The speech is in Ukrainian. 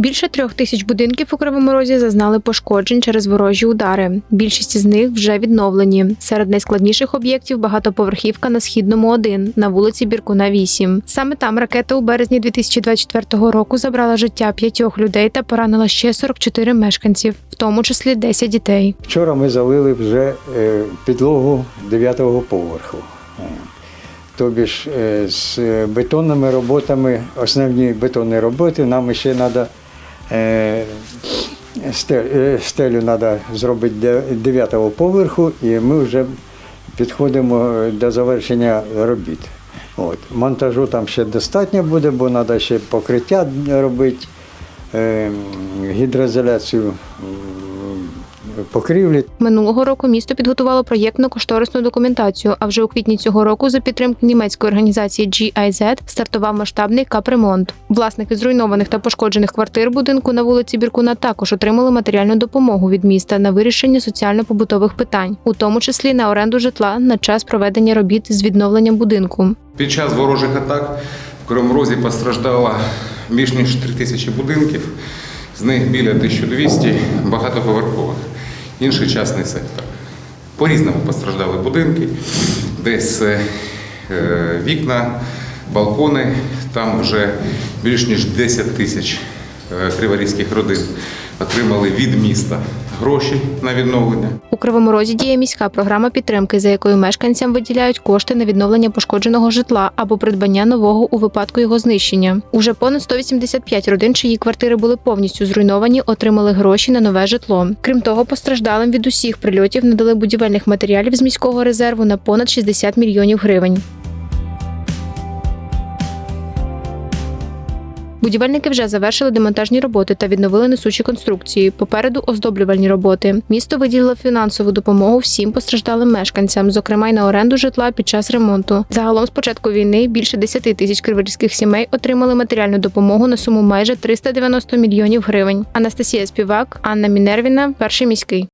Більше трьох тисяч будинків у Кривому Розі зазнали пошкоджень через ворожі удари. Більшість з них вже відновлені. Серед найскладніших об'єктів багатоповерхівка на східному 1 на вулиці Біркуна 8. Саме там ракета у березні 2024 року забрала життя п'ятьох людей та поранила ще 44 мешканців, в тому числі 10 дітей. Вчора ми залили вже е, підлогу 9-го поверху. Е, Тобі ж е, з бетонними роботами, основні бетонні роботи, нам ще треба стелю треба зробити 9-го поверху, і ми вже підходимо до завершення робіт. От. Монтажу там ще достатньо буде, бо треба ще покриття робити, е, гідроізоляцію покрівлі. Минулого року місто підготувало проєктно-кошторисну документацію. А вже у квітні цього року, за підтримки німецької організації GIZ, стартував масштабний капремонт. Власники зруйнованих та пошкоджених квартир будинку на вулиці Біркуна також отримали матеріальну допомогу від міста на вирішення соціально-побутових питань, у тому числі на оренду житла на час проведення робіт з відновленням будинку. Під час ворожих атак в Кривому Розі постраждало більш ніж 3 тисячі будинків, з них біля 1200 багатоповерхових, інший частний сектор. По-різному постраждали будинки, десь е, вікна, балкони, там вже більш ніж 10 тисяч е, криворізьких родин отримали від міста гроші на відновлення. У Кривому Розі діє міська програма підтримки, за якою мешканцям виділяють кошти на відновлення пошкодженого житла або придбання нового у випадку його знищення. Уже понад 185 родин, чиї квартири були повністю зруйновані, отримали гроші на нове житло. Крім того, постраждалим від усіх прильотів надали будівельних матеріалів з міського резерву на понад 60 мільйонів гривень. Будівельники вже завершили демонтажні роботи та відновили несучі конструкції. Попереду оздоблювальні роботи. Місто виділило фінансову допомогу всім постраждалим мешканцям, зокрема й на оренду житла під час ремонту. Загалом з початку війни більше 10 тисяч криворізьких сімей отримали матеріальну допомогу на суму майже 390 мільйонів гривень. Анастасія Співак, Анна Мінервіна, перший міський.